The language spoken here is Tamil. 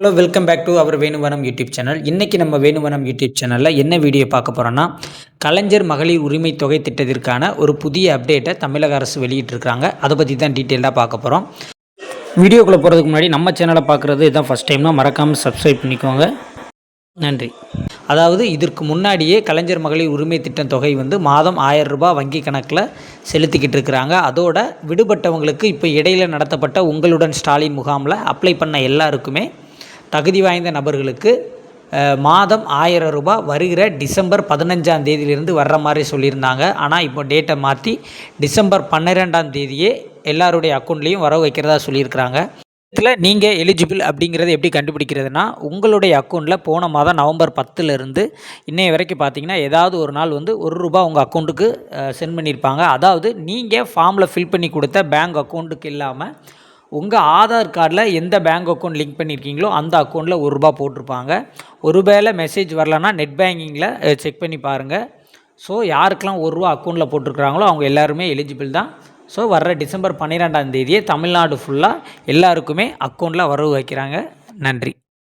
Hello welcome back to our Venuvanam YouTube channel இன்றைக்கி நம்ம வேணுவனம் யூடியூப் சேனலில் என்ன வீடியோ பார்க்க போகிறோன்னா கலைஞர் மகளிர் உரிமை தொகை திட்டத்திற்கான ஒரு புதிய அப்டேட்டை தமிழக அரசு வெளியிட்டிருக்காங்க அதை பற்றி தான் டீட்டெயிலாக பார்க்க போகிறோம் வீடியோக்குள்ளே போகிறதுக்கு முன்னாடி நம்ம சேனலை பார்க்குறது இதுதான் ஃபஸ்ட் டைம்னா மறக்காமல் சப்ஸ்கிரைப் பண்ணிக்கோங்க. நன்றி. அதாவது இதற்கு முன்னாடியே கலைஞர் மகளிர் உரிமை திட்டம் தொகை வந்து மாதம் ஆயிரம் ரூபாய் வங்கி கணக்கில் செலுத்திக்கிட்டு இருக்கிறாங்க. அதோட விடுபட்டவங்களுக்கு இப்போ இடையில நடத்தப்பட்ட உங்களுடன் ஸ்டாலின் முகாமில் அப்ளை பண்ண எல்லாருக்குமே தகுதி வாய்ந்த நபர்களுக்கு மாதம் ஆயிரம் ரூபாய் வருகிற டிசம்பர் பதினஞ்சாம் தேதியிலிருந்து வர்ற மாதிரி சொல்லியிருந்தாங்க. ஆனால் இப்போ டேட்டை மாற்றி டிசம்பர் பன்னிரெண்டாம் தேதியே எல்லாருடைய அக்கௌண்ட்லேயும் வர வைக்கிறதா சொல்லியிருக்கிறாங்க. இதில் நீங்கள் எலிஜிபிள் அப்படிங்கிறத எப்படி கண்டுபிடிக்கிறதுனா உங்களுடைய அக்கௌண்ட்டில் போன மாதம் நவம்பர் பத்துலேருந்து இன்றைய வரைக்கும் பார்த்தீங்கன்னா ஏதாவது ஒரு நாள் வந்து ஒரு ரூபா உங்கள் அக்கௌண்ட்டுக்கு சென்ட் பண்ணியிருப்பாங்க. அதாவது நீங்கள் ஃபார்மில் ஃபில் பண்ணி கொடுத்த பேங்க் அக்கௌண்ட்டுக்கு இல்லாமல் உங்கள் ஆதார் கார்டில் எந்த பேங்க் அக்கௌண்ட் லிங்க் பண்ணியிருக்கீங்களோ அந்த அக்கௌண்ட்டில் ஒரு ரூபா போட்டிருப்பாங்க. ஒருவேளை மெசேஜ் வரலன்னா நெட் பேங்கிங்கில் செக் பண்ணி பாருங்கள் ஸோ யாருக்கெல்லாம் ஒரு ரூபா அக்கௌண்ட்டில் போட்டிருக்கிறாங்களோ அவங்க எல்லாருமே எலிஜிபிள் தான். ஸோ வர்ற டிசம்பர் பன்னிரெண்டாம் தேதியே தமிழ்நாடு ஃபுல்லாக எல்லாருக்குமே அக்கௌண்ட்டில் வரவு வைக்கிறாங்க. நன்றி.